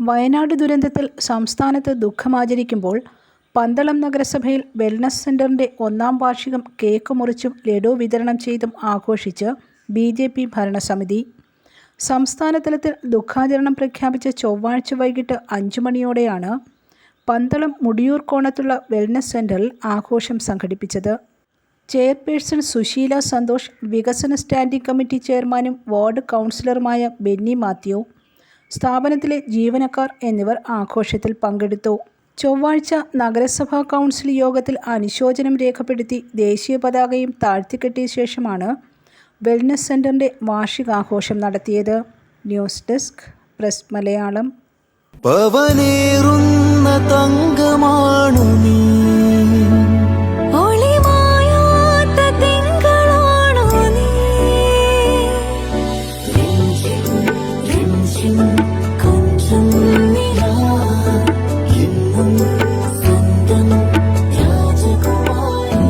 വയനാട് ദുരന്തത്തിൽ സംസ്ഥാനത്ത് ദുഃഖമാചരിക്കുമ്പോൾ പന്തളം നഗരസഭയിൽ വെൽനസ് സെന്ററിന്റെ ഒന്നാം വാർഷികം കേക്ക് മുറിച്ചും ലഡു വിതരണം ചെയ്തും ആഘോഷിച്ച് ബി ജെ പി ഭരണസമിതി. സംസ്ഥാനതലത്തിൽ ദുഃഖാചരണം പ്രഖ്യാപിച്ച ചൊവ്വാഴ്ച വൈകിട്ട് അഞ്ചു മണിയോടെയാണ് പന്തളം മുടിയൂർ കോണത്തുള്ള വെൽനസ് സെന്ററിൽ ആഘോഷം സംഘടിപ്പിച്ചത്. ചെയർപേഴ്സൺ സുശീല സന്തോഷ് വികസന സ്റ്റാൻഡിംഗ് കമ്മിറ്റി ചെയർമാനും വാർഡ് കൗൺസിലറുമായ ബെന്നി മാത്യു സ്ഥാപനത്തിലെ ജീവനക്കാർ എന്നിവർ ആഘോഷത്തിൽ പങ്കെടുത്തു. ചൊവ്വാഴ്ച നഗരസഭാ കൗൺസിൽ യോഗത്തിൽ അനുശോചനം രേഖപ്പെടുത്തി ദേശീയ പതാകയും താഴ്ത്തിക്കെട്ടിയ ശേഷമാണ് വെൽനസ് സെന്ററിന്റെ വാർഷികാഘോഷം നടത്തിയത്. News desk press Malayalam. പവനേറുന്ന തങ്കമാണു നീ. രാജകുമാരി